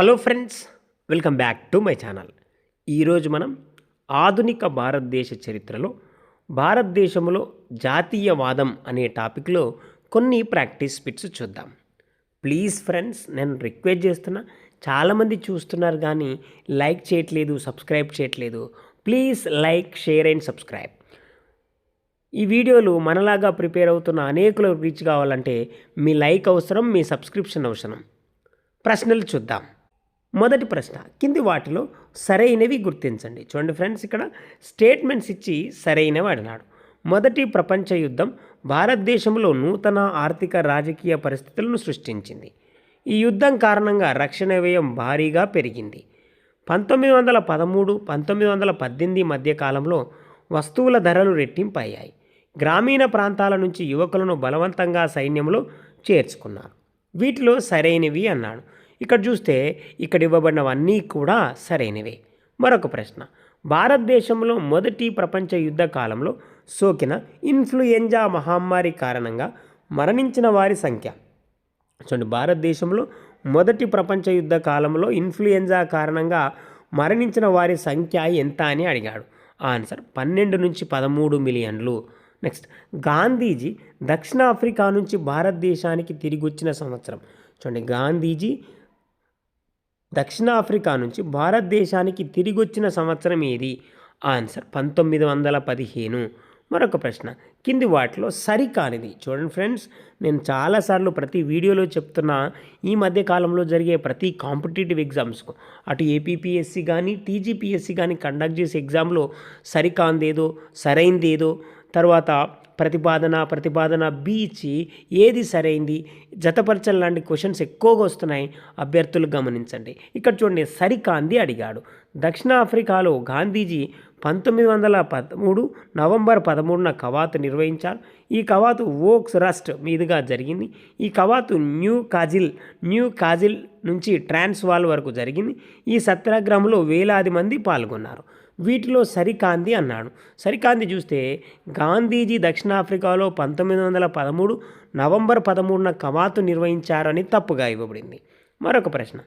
Hello friends welcome back to my channel. ఈరోజు మనం ఆధునిక భారతదేశ చరిత్రలో భారతదేశంలో జాతీయవాదం అనే టాపిక్లో కొన్ని ప్రాక్టీస్ బిట్స్ చూద్దాం. ప్లీజ్ ఫ్రెండ్స్ నేను రిక్వెస్ట్ చేస్తున్నా చాలామంది చూస్తున్నారు కానీ లైక్ చేయట్లేదు సబ్స్క్రైబ్ చేయట్లేదు. Please like share and subscribe. ఈ వీడియోలు మనలాగా ప్రిపేర్ అవుతున్న అనేకులకు రీచ్ కావాలంటే మీ లైక్ అవసరం మీ సబ్స్క్రిప్షన్ అవసరం. ప్రశ్నలు చూద్దాం. మొదటి ప్రశ్న. కింది వాటిలో సరైనవి గుర్తించండి. చూడండి ఫ్రెండ్స్ ఇక్కడ స్టేట్మెంట్స్ ఇచ్చి సరైనవి అడినాడు మొదటి ప్రపంచ యుద్ధం భారతదేశంలో నూతన ఆర్థిక రాజకీయ పరిస్థితులను సృష్టించింది. ఈ యుద్ధం కారణంగా రక్షణ వ్యయం భారీగా పెరిగింది. పంతొమ్మిది వందల పదమూడు పంతొమ్మిది వందల పద్దెనిమిది మధ్య కాలంలో వస్తువుల ధరలు రెట్టింపయ్యాయి. గ్రామీణ ప్రాంతాల నుంచి యువకులను బలవంతంగా సైన్యంలో చేర్చుకున్నారు. వీటిలో సరైనవి అన్నాడు. ఇక్కడ చూస్తే ఇక్కడ ఇవ్వబడినవన్నీ కూడా సరైనవే. మరొక ప్రశ్న. భారతదేశంలో మొదటి ప్రపంచ యుద్ధ కాలంలో సోకిన ఇన్ఫ్లుయెంజా మహమ్మారి కారణంగా మరణించిన వారి సంఖ్య. చూడండి భారతదేశంలో మొదటి ప్రపంచ యుద్ధ కాలంలో ఇన్ఫ్లుయెంజా కారణంగా మరణించిన వారి సంఖ్య ఎంత అని అడిగాడు. ఆన్సర్ పన్నెండు నుంచి పదమూడు మిలియన్లు. నెక్స్ట్ గాంధీజీ దక్షిణాఫ్రికా నుంచి భారతదేశానికి తిరిగి వచ్చిన సంవత్సరం. చూడండి గాంధీజీ దక్షిణాఫ్రికా నుంచి భారతదేశానికి తిరిగి వచ్చిన సంవత్సరం ఏది? ఆన్సర్ పంతొమ్మిది వందల పదిహేను. మరొక ప్రశ్న. కింది వాటిలో సరికానిది. చూడండి ఫ్రెండ్స్ నేను చాలాసార్లు ప్రతి వీడియోలో చెప్తున్నా ఈ మధ్య కాలంలో జరిగే ప్రతి కాంపిటేటివ్ ఎగ్జామ్స్కు. అటు ఏపీపీఎస్సి కానీ టీజీపీఎస్సి కానీ కండక్ట్ చేసే ఎగ్జామ్లో సరికాందేదో సరైందేదో తర్వాత ప్రతిపాదన ప్రతిపాదన బి ఇచ్చి ఏది సరైంది? జతపరచల్ లాంటి క్వశ్చన్స్ ఎక్కువగా వస్తున్నాయి. అభ్యర్థులు గమనించండి. ఇక్కడ చూడండి సరికాంది అడిగాడు. దక్షిణాఫ్రికాలో గాంధీజీ పంతొమ్మిది వందల పదమూడు నవంబర్ పదమూడున కవాతు నిర్వహించారు. ఈ కవాతు వోక్స్ రస్ట్ మీదుగా జరిగింది. ఈ కవాతు న్యూ కాజిల్ న్యూ కాజిల్ నుంచి ట్రాన్స్వాల్ వరకు జరిగింది. ఈ సత్యాగ్రహంలో వేలాది మంది పాల్గొన్నారు. వీటిలో సరికాంతి అన్నాడు. సరికాంతి చూస్తే గాంధీజీ దక్షిణాఫ్రికాలో పంతొమ్మిది వందల పదమూడు నవంబర్ పదమూడున కవాతు నిర్వహించారని తప్పుగా ఇవ్వబడింది. మరొక ప్రశ్న.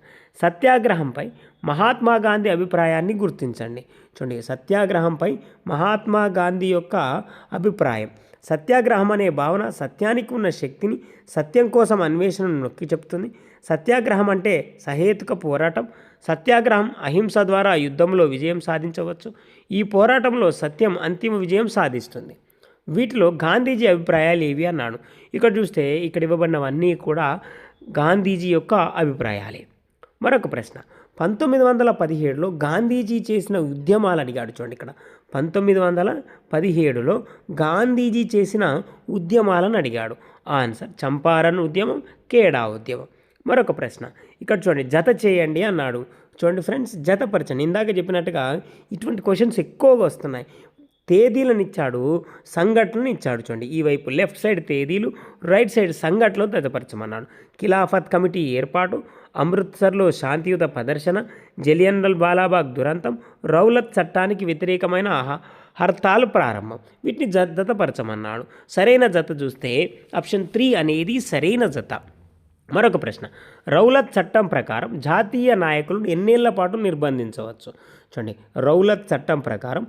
సత్యాగ్రహంపై మహాత్మా గాంధీ అభిప్రాయాన్ని గుర్తించండి. చూడండి సత్యాగ్రహంపై మహాత్మా గాంధీ యొక్క అభిప్రాయం. సత్యాగ్రహం అనే భావన సత్యానికి ఉన్న శక్తిని సత్యం కోసం అన్వేషణను నొక్కి చెప్తుంది. సత్యాగ్రహం అంటే సహేతుక పోరాటం. సత్యాగ్రహం అహింస ద్వారా యుద్ధంలో విజయం సాధించవచ్చు. ఈ పోరాటంలో సత్యం అంతిమ విజయం సాధిస్తుంది. వీటిలో గాంధీజీ అభిప్రాయాలు ఏవి అన్నాడు. ఇక్కడ చూస్తే ఇక్కడ ఇవ్వబడినవన్నీ కూడా గాంధీజీ యొక్క అభిప్రాయాలే. మరొక ప్రశ్న. పంతొమ్మిది వందల పదిహేడులో గాంధీజీ చేసిన ఉద్యమాలు అడిగాడు చూడండి ఇక్కడ. పంతొమ్మిది వందల పదిహేడులో గాంధీజీ చేసిన ఉద్యమాలను అడిగాడు. ఆన్సర్ చంపారన్ ఉద్యమం కేడా ఉద్యమం. మరొక ప్రశ్న. ఇక్కడ చూడండి జత చేయండి అన్నాడు. చూడండి ఫ్రెండ్స్ జతపరచండి ఇందాక చెప్పినట్టుగా ఇటువంటి క్వశ్చన్స్ ఎక్కువగా వస్తున్నాయి. తేదీలను ఇచ్చాడు సంఘటనలు ఇచ్చాడు చూడండి. ఈ వైపు లెఫ్ట్ సైడ్ తేదీలు రైట్ సైడ్ సంఘటనలు జతపరచమన్నాడు ఖిలాఫత్ కమిటీ ఏర్పాటు అమృత్సర్లో శాంతియుత ప్రదర్శన జలియన్రల్ బాలాబాగ్ దురంతం రౌలత్ చట్టానికి వ్యతిరేకమైన హర్తాలు ప్రారంభం. వీటిని జతపరచమన్నాడు. సరైన జత చూస్తే ఆప్షన్ త్రీ అనేది సరైన జత. మరొక ప్రశ్న. రౌలత్ చట్టం ప్రకారం జాతీయ నాయకులను ఎన్నేళ్ళ పాటు నిర్బంధించవచ్చు? చూడండి. రౌలత్ చట్టం ప్రకారం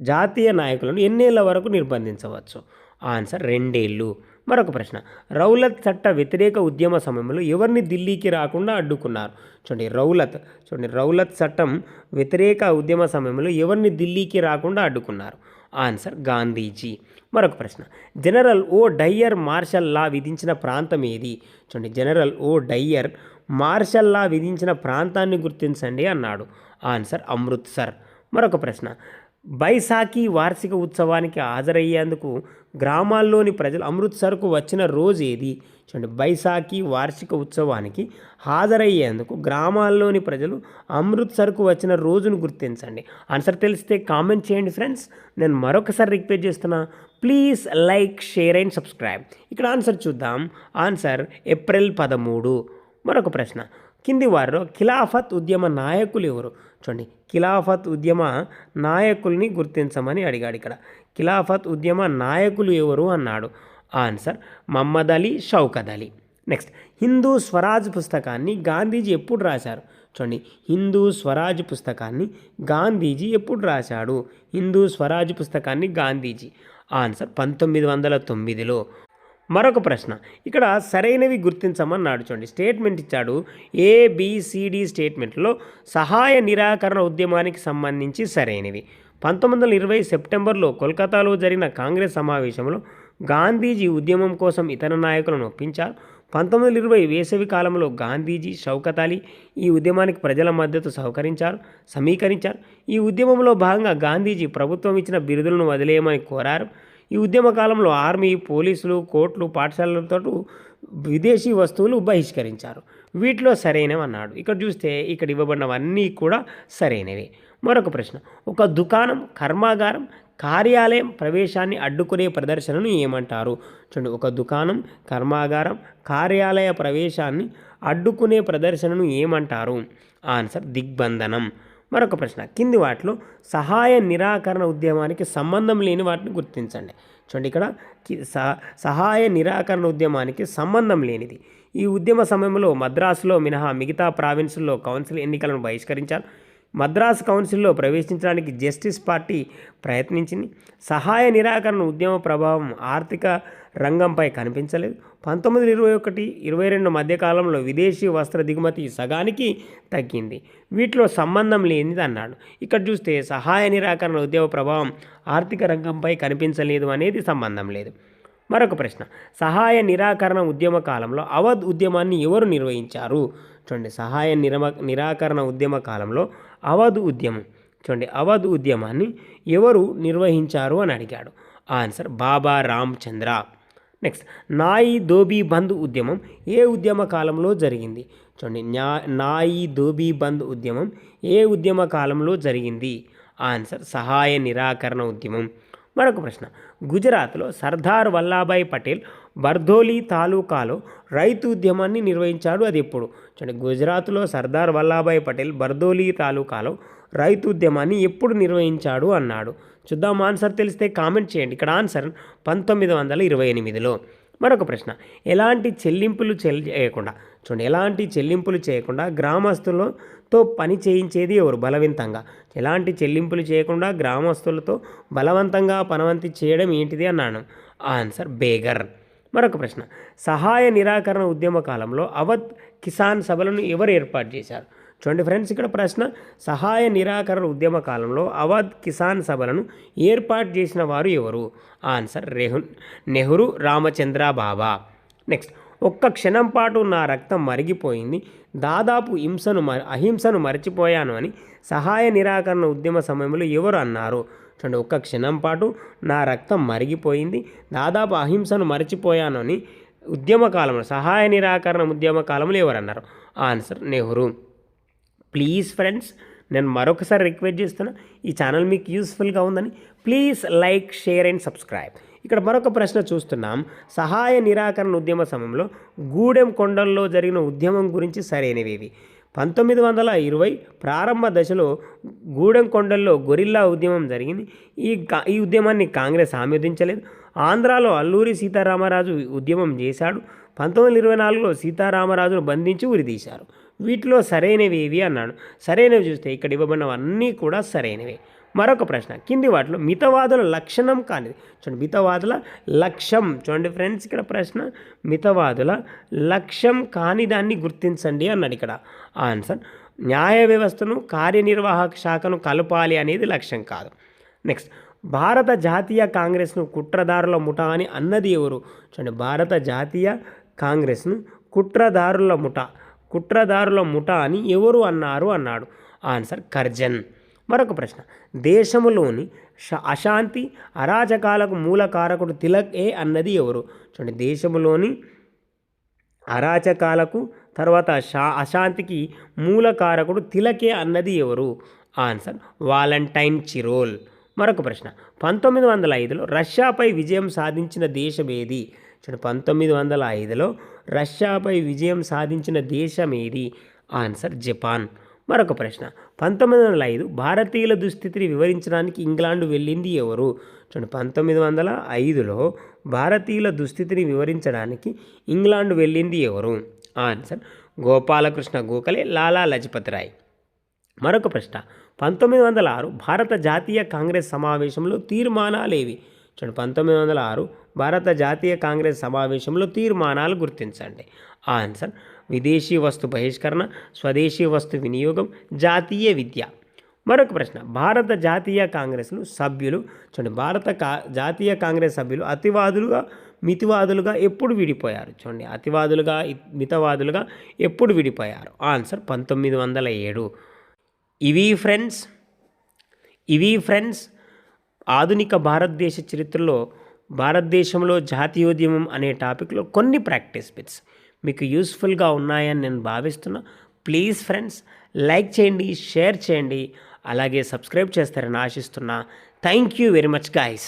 జాతీయ నాయకులను ఎన్నేళ్ళ వరకు నిర్బంధించవచ్చు? ఆన్సర్ రెండేళ్ళు మరొక ప్రశ్న. రౌలత్ చట్ట వ్యతిరేక ఉద్యమ సమయంలో ఎవరిని ఢిల్లీకి రాకుండా అడ్డుకున్నారు? చూడండి రౌలత్. చూడండి రౌలత్ చట్టం వ్యతిరేక ఉద్యమ సమయంలో ఎవరిని ఢిల్లీకి రాకుండా అడ్డుకున్నారు? ఆన్సర్ గాంధీజీ. మరొక ప్రశ్న. General O Dyer martial law విధించిన ప్రాంతం ఏది? చూడండి general O Dyer martial law విధించిన ప్రాంతాన్ని గుర్తించండి అన్నాడు. ఆన్సర్ అమృత్సర్. మరొక ప్రశ్న. బైసాఖీ వార్షిక ఉత్సవానికి హాజరయ్యేందుకు గ్రామాల్లోని ప్రజలు అమృత్సర్కు వచ్చిన రోజు ఏది చూడండి బైసాఖీ వార్షిక ఉత్సవానికి హాజరయ్యేందుకు గ్రామాల్లోని ప్రజలు అమృత్సర్కు వచ్చిన రోజును గుర్తించండి. ఆన్సర్ తెలిస్తే కామెంట్ చేయండి ఫ్రెండ్స్. నేను మరొకసారి రిక్వెస్ట్ చేస్తున్నా please like share and subscribe. ఇక్కడ ఆన్సర్ చూద్దాం. ఆన్సర్ ఏప్రిల్ పదమూడు. మరొక ప్రశ్న. కింది వారిలో ఖిలాఫత్ ఉద్యమ నాయకులు ఎవరు? చూడండి. ఖిలాఫత్ ఉద్యమ నాయకుల్ని గుర్తించమని అడిగాడు ఇక్కడ. ఖిలాఫత్ ఉద్యమ నాయకులు ఎవరు అన్నాడు? ఆన్సర్ మహమ్మద్ అలీ షౌకత్ అలీ. నెక్స్ట్ హిందూ స్వరాజ్ పుస్తకాన్ని గాంధీజీ ఎప్పుడు రాశారు? చూడండి హిందూ స్వరాజ్ పుస్తకాన్ని గాంధీజీ ఎప్పుడు రాశాడు? హిందూ స్వరాజ్ పుస్తకాన్ని గాంధీజీ. ఆన్సర్ పంతొమ్మిది వందల తొమ్మిదిలో. మరొక ప్రశ్న. ఇక్కడ సరైనవి గుర్తించమన్నాడు చూడండి. స్టేట్మెంట్ ఇచ్చాడు ఏబిసిడి స్టేట్మెంట్లో సహాయ నిరాకరణ ఉద్యమానికి సంబంధించి సరైనవి. పంతొమ్మిది వందల ఇరవై సెప్టెంబర్లో కోల్కతాలో జరిగిన కాంగ్రెస్ సమావేశంలో గాంధీజీ ఉద్యమం కోసం ఇతర నాయకులను ఒప్పించారు. పంతొమ్మిది వందల ఇరవై వేసవి కాలంలో గాంధీజీ షౌకత్ అలీ ఈ ఉద్యమానికి ప్రజల మద్దతు సహకరించారు సమీకరించారు. ఈ ఉద్యమంలో భాగంగా గాంధీజీ ప్రభుత్వం ఇచ్చిన బిరుదులను వదిలేయమని కోరారు. ఈ ఉద్యమ కాలంలో ఆర్మీ పోలీసులు కోర్టులు పాఠశాలలతో విదేశీ వస్తువులు బహిష్కరించారు. వీటిలో సరైనవి అన్నాడు. ఇక్కడ చూస్తే ఇక్కడ ఇవ్వబడినవన్నీ కూడా సరైనవే. మరొక ప్రశ్న. ఒక దుకాణం కర్మాగారం కార్యాలయం ప్రవేశాన్ని అడ్డుకునే ప్రదర్శనను ఏమంటారు? చూడండి. ఒక దుకాణం కర్మాగారం కార్యాలయ ప్రవేశాన్ని అడ్డుకునే ప్రదర్శనను ఏమంటారు? ఆన్సర్ దిగ్బంధనం. మరొక ప్రశ్న. కింది వాటిలో సహాయ నిరాకరణ ఉద్యమానికి సంబంధం లేని వాటిని గుర్తించండి. చూడండి ఇక్కడ. స- సహాయ నిరాకరణ ఉద్యమానికి సంబంధం లేనిది. ఈ ఉద్యమ సమయంలో మద్రాసులో మినహా మిగతా ప్రావిన్సుల్లో కౌన్సిల్ ఎన్నికలను బహిష్కరించారు మద్రాసు కౌన్సిల్లో ప్రవేశించడానికి జస్టిస్ పార్టీ ప్రయత్నించింది. సహాయ నిరాకరణ ఉద్యమ ప్రభావం ఆర్థిక రంగంపై కనిపించలేదు. పంతొమ్మిది ఇరవై ఒకటి ఇరవై రెండు మధ్యకాలంలో విదేశీ వస్త్ర దిగుమతి సగానికి తగ్గింది. వీటిలో సంబంధం లేనిది అన్నాడు. ఇక్కడ చూస్తే సహాయ నిరాకరణ ఉద్యమ ప్రభావం ఆర్థిక రంగంపై కనిపించలేదు అనేది సంబంధం లేదు. మరొక ప్రశ్న. సహాయ నిరాకరణ ఉద్యమ కాలంలో అవధ్ ఉద్యమాన్ని ఎవరు నిర్వహించారు? చూడండి. సహాయ నిరమ నిరాకరణ ఉద్యమ కాలంలో అవధ్ ఉద్యమం. చూడండి. అవధ్ ఉద్యమాన్ని ఎవరు నిర్వహించారు అని అడిగాడు. ఆన్సర్ బాబా రామచంద్ర. నెక్స్ట్ నాయి దోబీ బంద్ ఉద్యమం ఏ ఉద్యమ కాలంలో జరిగింది? చూడండి న్యా నాయి దోబీ బంద్ ఉద్యమం ఏ ఉద్యమ కాలంలో జరిగింది? ఆన్సర్ సహాయ నిరాకరణ ఉద్యమం. మరొక ప్రశ్న గుజరాత్లో సర్దార్ వల్లాభాయ్ పటేల్ బర్దోలి తాలూకాలో రైతు ఉద్యమాన్ని నిర్వహించాడు అది ఎప్పుడు? చూడండి గుజరాత్లో సర్దార్ వల్లాభాయ్ పటేల్ బర్దోలి తాలూకాలో రైతు ఉద్యమాన్ని ఎప్పుడు నిర్వహించాడు అన్నాడు. చూద్దాం ఆన్సర్ తెలిస్తే కామెంట్ చేయండి. ఇక్కడ ఆన్సర్ పంతొమ్మిది వందల ఇరవై ఎనిమిదిలో. మరొక ప్రశ్న ఎలాంటి చెల్లింపులు చెల్ చేయకుండా చూడండి ఎలాంటి చెల్లింపులు చేయకుండా గ్రామస్తులతో పని చేయించేది ఎవరు? బలవంతంగా. ఎలాంటి చెల్లింపులు చేయకుండా గ్రామస్తులతో బలవంతంగా పనవంతి చేయడం ఏంటిది అన్నాను. ఆన్సర్ బేగర్. మరొక ప్రశ్న సహాయ నిరాకరణ ఉద్యమ కాలంలో అవధ్ కిసాన్ సభలను ఎవరు ఏర్పాటు చేశారు? చూడండి ఫ్రెండ్స్ ఇక్కడ ప్రశ్న సహాయ నిరాకరణ ఉద్యమ కాలంలో అవధ్ కిసాన్ సభలను ఏర్పాటు చేసిన వారు ఎవరు? ఆన్సర్ రెహున్ నెహ్రూ రామచంద్ర బాబా. నెక్స్ట్ ఒక్క క్షణం పాటు నా రక్తం మరిగిపోయింది దాదాపు హింసను మ అహింసను మర్చిపోయాను అని సహాయ నిరాకరణ ఉద్యమ సమయంలో ఎవరు అన్నారు? చూడండి ఒక్క క్షణం పాటు నా రక్తం మరిగిపోయింది దాదాపు అహింసను మర్చిపోయాను అని ఉద్యమ కాలంలో సహాయ నిరాకరణ ఉద్యమ కాలంలో ఎవరు అన్నారు? ఆన్సర్ నెహ్రూ. ప్లీజ్ ఫ్రెండ్స్ నేను మరొకసారి రిక్వెస్ట్ చేస్తున్నా ఈ ఛానల్ మీకు యూస్ఫుల్గా ఉందని please like share and subscribe. ఇక్కడ మరొక ప్రశ్న చూస్తున్నాం. సహాయ నిరాకరణ ఉద్యమ సమయంలో గూడెం కొండల్లో జరిగిన ఉద్యమం గురించి సరైనవి పంతొమ్మిది వందల ఇరవై ప్రారంభ దశలో గూడెం కొండల్లో గొరిల్లా ఉద్యమం జరిగింది. ఈ ఈ ఉద్యమాన్ని కాంగ్రెస్ ఆమోదించలేదు. ఆంధ్రాలో అల్లూరి సీతారామరాజు ఉద్యమం చేశాడు. పంతొమ్మిది వందల ఇరవై నాలుగులో సీతారామరాజును బంధించి ఉరిదీశారు వీటిలో సరైనవి ఏవి అన్నాడు. సరైనవి చూస్తే ఇక్కడ ఇవ్వబడినవన్నీ కూడా సరైనవే. మరొక ప్రశ్న కింది వాటిలో మితవాదుల లక్షణం కానిది. చూడండి మితవాదుల లక్ష్యం చూడండి ఫ్రెండ్స్ ఇక్కడ ప్రశ్న మితవాదుల లక్ష్యం కాని దాన్ని గుర్తించండి అన్నాడు ఇక్కడ. ఆన్సర్ న్యాయ వ్యవస్థను కార్యనిర్వాహక శాఖను కలపాలి అనేది లక్ష్యం కాదు. నెక్స్ట్ భారత జాతీయ కాంగ్రెస్ను కుట్రదారుల ముఠా అని అన్నది ఎవరు? చూడండి భారత జాతీయ కాంగ్రెస్ను కుట్రదారుల ముఠా. కుట్రదారుల ముఠా అని ఎవరు అన్నారు అన్నాడు. ఆన్సర్ కర్జన్ మరొక ప్రశ్న. దేశములోని అశాంతి అరాచకాలకు మూల కారకుడు తిలక్ ఏ అన్నది ఎవరు? చూడండి దేశములోని అరాచకాలకు తర్వాత షా అశాంతికి మూల కారకుడు తిలకే అన్నది ఎవరు? Answer Valentine Chirol. మరొక ప్రశ్న. పంతొమ్మిది వందల ఐదులో రష్యాపై విజయం సాధించిన దేశం ఏది? చూడండి పంతొమ్మిది వందల ఐదులో రష్యాపై విజయం సాధించిన దేశం ఏది ఆన్సర్ జపాన్. మరొక ప్రశ్న. పంతొమ్మిది వందల ఐదు భారతీయుల దుస్థితిని వివరించడానికి ఇంగ్లాండ్ వెళ్ళింది ఎవరు? చూడండి పంతొమ్మిది వందల ఐదులో భారతీయుల దుస్థితిని వివరించడానికి ఇంగ్లాండ్ వెళ్ళింది ఎవరు? ఆన్సర్ గోపాలకృష్ణ గోఖలే లాలా లజపతి రాయ్. మరొక ప్రశ్న. పంతొమ్మిది వందల ఆరు భారత జాతీయ కాంగ్రెస్ సమావేశంలో తీర్మానాలేవి? చూడండి పంతొమ్మిది వందల ఆరు భారత జాతీయ కాంగ్రెస్ సమావేశంలో తీర్మానాలు గుర్తించండి. ఆన్సర్ విదేశీ వస్తు బహిష్కరణ స్వదేశీ వస్తు వినియోగం జాతీయ విద్య. మరొక ప్రశ్న భారత జాతీయ కాంగ్రెస్లు సభ్యులు చూడండి భారత కా జాతీయ కాంగ్రెస్ సభ్యులు అతివాదులుగా మితివాదులుగా ఎప్పుడు విడిపోయారు? చూడండి అతివాదులుగా మితవాదులుగా ఎప్పుడు విడిపోయారు? ఆన్సర్ పంతొమ్మిది వందల ఏడు. ఇవి ఫ్రెండ్స్ ఇవి ఫ్రెండ్స్ ఆధునిక భారతదేశ చరిత్రలో భారతదేశంలో జాతీయోద్యమం అనే టాపిక్లో కొన్ని ప్రాక్టీస్ బిట్స్ మీకు యూస్ఫుల్గా ఉన్నాయని నేను భావిస్తున్నా. ప్లీజ్ ఫ్రెండ్స్ లైక్ చేయండి షేర్ చేయండి అలాగే సబ్స్క్రైబ్ చేస్తారని ఆశిస్తున్నా. Thank you very much guys.